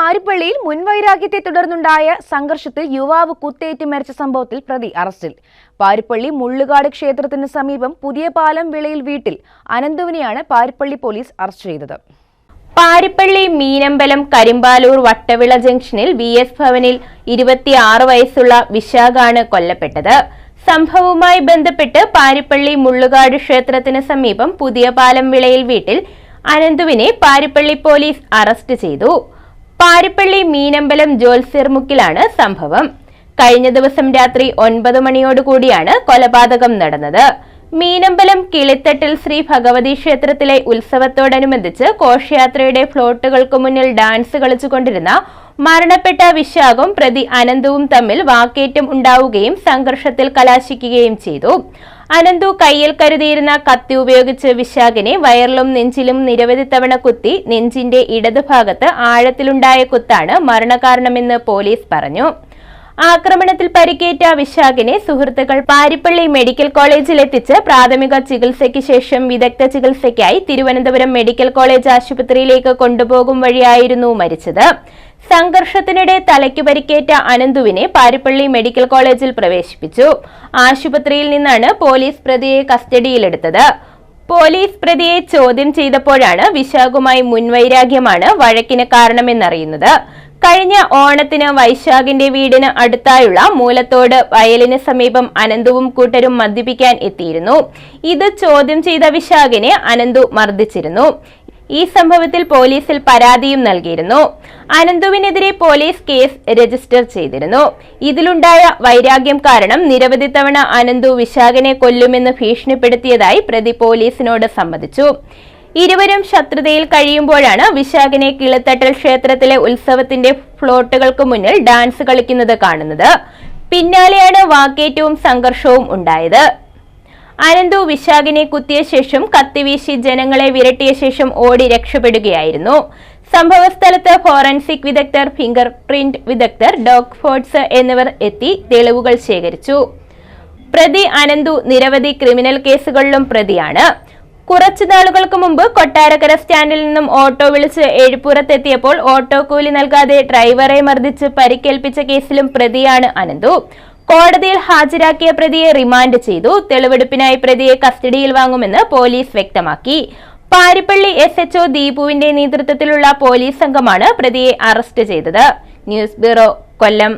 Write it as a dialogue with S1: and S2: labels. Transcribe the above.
S1: പാരിപ്പള്ളിയിൽ മുൻവൈരാഗ്യത്തെ തുടർന്നുണ്ടായ സംഘർഷത്തിൽ യുവാവ് കുത്തേറ്റ് മരിച്ച സംഭവത്തിൽ പ്രതി അറസ്റ്റിൽ. പാരിപ്പള്ളി മുള്ളുകാട് ക്ഷേത്രത്തിന് സമീപം പുതിയ പാലം വിളയിൽ വീട്ടിൽ അനന്തുവിനെയാണ് പാരിപ്പള്ളി പോലീസ് അറസ്റ്റ് ചെയ്തത്.
S2: പാരിപ്പള്ളി മീനമ്പലം കരിമ്പാലൂർ വട്ടവിള ജംഗ്ഷനിൽ വി എസ് ഭവനിൽ ഇരുപത്തിയാറ് വയസ്സുള്ള വിശാഖാണ് കൊല്ലപ്പെട്ടത്. സംഭവവുമായി ബന്ധപ്പെട്ട് പാരിപ്പള്ളി മുള്ളുകാട് ക്ഷേത്രത്തിന് സമീപം പുതിയ പാലം വിളയിൽ വീട്ടിൽ അനന്തുവിനെ പാരിപ്പള്ളി പോലീസ് അറസ്റ്റ് ചെയ്തു. പാരിപ്പള്ളി മീനമ്പലം ജോൽസിർമുക്കിലാണ് സംഭവം. കഴിഞ്ഞ ദിവസം രാത്രി ഒൻപത് മണിയോടുകൂടിയാണ് കൊലപാതകം നടന്നത്. മീനമ്പലം കിളിത്തട്ടിൽ ശ്രീ ഭഗവതി ക്ഷേത്രത്തിലെ ഉത്സവത്തോടനുബന്ധിച്ച് ഘോഷയാത്രയുടെ ഫ്ലോട്ടുകൾക്ക് മുന്നിൽ ഡാൻസ് കളിച്ചുകൊണ്ടിരുന്ന മരണപ്പെട്ട വിശാഖും പ്രതി അനന്തവും തമ്മിൽ വാക്കേറ്റം ഉണ്ടാവുകയും സംഘർഷത്തിൽ കലാശിക്കുകയും ചെയ്തു. അനന്തു കയ്യിൽ കരുതിയിരുന്ന കത്തി ഉപയോഗിച്ച് വിശാഖിനെ വയറിലും നെഞ്ചിലും നിരവധി തവണ കുത്തി നെഞ്ചിന്റെ ഇടതുഭാഗത്ത് ആഴത്തിലുണ്ടായ കുത്താണ് മരണകാരണമെന്ന് പോലീസ് പറഞ്ഞു. ആക്രമണത്തിൽ പരിക്കേറ്റ വിശാഖിനെ സുഹൃത്തുക്കൾ പാരിപ്പള്ളി മെഡിക്കൽ കോളേജിൽ എത്തിച്ച് പ്രാഥമിക ചികിത്സയ്ക്ക് ശേഷം വിദഗ്ധ ചികിത്സയ്ക്കായി തിരുവനന്തപുരം മെഡിക്കൽ കോളേജ് ആശുപത്രിയിലേക്ക് കൊണ്ടുപോകും വഴിയായിരുന്നു മരിച്ചത്. സംഘർഷത്തിനിടെ തലയ്ക്ക് പരിക്കേറ്റ അനന്തുവിനെ പാരിപ്പള്ളി മെഡിക്കൽ കോളേജിൽ പ്രവേശിപ്പിച്ചു. ആശുപത്രിയിൽ നിന്നാണ് പോലീസ് പ്രതിയെ കസ്റ്റഡിയിലെടുത്തത്. പോലീസ് പ്രതിയെ ചോദ്യം ചെയ്തപ്പോഴാണ് വിശാഖുമായി മുൻവൈരാഗ്യമാണ് വഴക്കിന് കാരണമെന്നറിയുന്നത്. കഴിഞ്ഞ ഓണത്തിന് വൈശാഖിന്റെ വീടിന് അടുത്തായുള്ള മൂലത്തോട് വയലിന് സമീപം അനന്തുവും കൂട്ടരും മദ്യപിക്കാൻ എത്തിയിരുന്നു. ഇത് ചോദ്യം ചെയ്ത വിശാഖിനെ അനന്തു മർദ്ദിച്ചിരുന്നു. ഈ സംഭവത്തിൽ പോലീസിൽ പരാതിയും നൽകിയിരുന്നു. അനന്തുവിനെതിരെ പോലീസ് കേസ് രജിസ്റ്റർ ചെയ്തിരുന്നു. ഇതിലുണ്ടായ വൈരാഗ്യം കാരണം നിരവധി തവണ അനന്തു വിശാഖനെ കൊല്ലുമെന്ന് ഭീഷണിപ്പെടുത്തിയതായി പ്രതി പോലീസിനോട് സമ്മതിച്ചു. ഇരുവരും ശത്രുതയിൽ കഴിയുമ്പോഴാണ് വിശാഖിനെ കിളത്തട്ടൽ ക്ഷേത്രത്തിലെ ഉത്സവത്തിന്റെ ഫ്ലോട്ടുകൾക്ക് മുന്നിൽ ഡാൻസ് കളിക്കുന്നത് കാണുന്നത്. പിന്നാലെയാണ് വാക്കേറ്റവും സംഘർഷവും ഉണ്ടായത്. അനന്തു വിശാഖിനെ കുത്തിയ ശേഷം കത്തിവീശി ജനങ്ങളെ വിരട്ടിയ ശേഷം ഓടി രക്ഷപ്പെടുകയായിരുന്നു. സംഭവസ്ഥലത്ത് ഫോറൻസിക് വിദഗ്ധർ ഫിംഗർ പ്രിന്റ് വിദഗ്ധർ ഡോഗ് ഫോർട്സ് എന്നിവർ എത്തി തെളിവുകൾ ശേഖരിച്ചു. പ്രതി അനന്തു നിരവധി ക്രിമിനൽ കേസുകളിലും പ്രതിയാണ്. കുറച്ചു നാളുകൾക്ക് മുമ്പ് കൊട്ടാരക്കര സ്റ്റാൻഡിൽ നിന്നും ഓട്ടോ വിളിച്ച് എഴുപ്പുറത്തെത്തിയപ്പോൾ ഓട്ടോ കൂലി നൽകാതെ ഡ്രൈവറെ മർദ്ദിച്ച് പരിക്കേൽപ്പിച്ച കേസിലും പ്രതിയാണ് അനന്തു. കോടതിയിൽ ഹാജരാക്കിയ പ്രതിയെ റിമാൻഡ് ചെയ്തു. തെളിവെടുപ്പിനായി പ്രതിയെ കസ്റ്റഡിയിൽ വാങ്ങുമെന്ന് പോലീസ് വ്യക്തമാക്കി. പാരിപ്പള്ളി എസ് എച്ച്ഒ ദീപുവിന്റെ നേതൃത്വത്തിലുള്ള പോലീസ് സംഘമാണ് പ്രതിയെ അറസ്റ്റ് ചെയ്തത്. News bureau Kollam.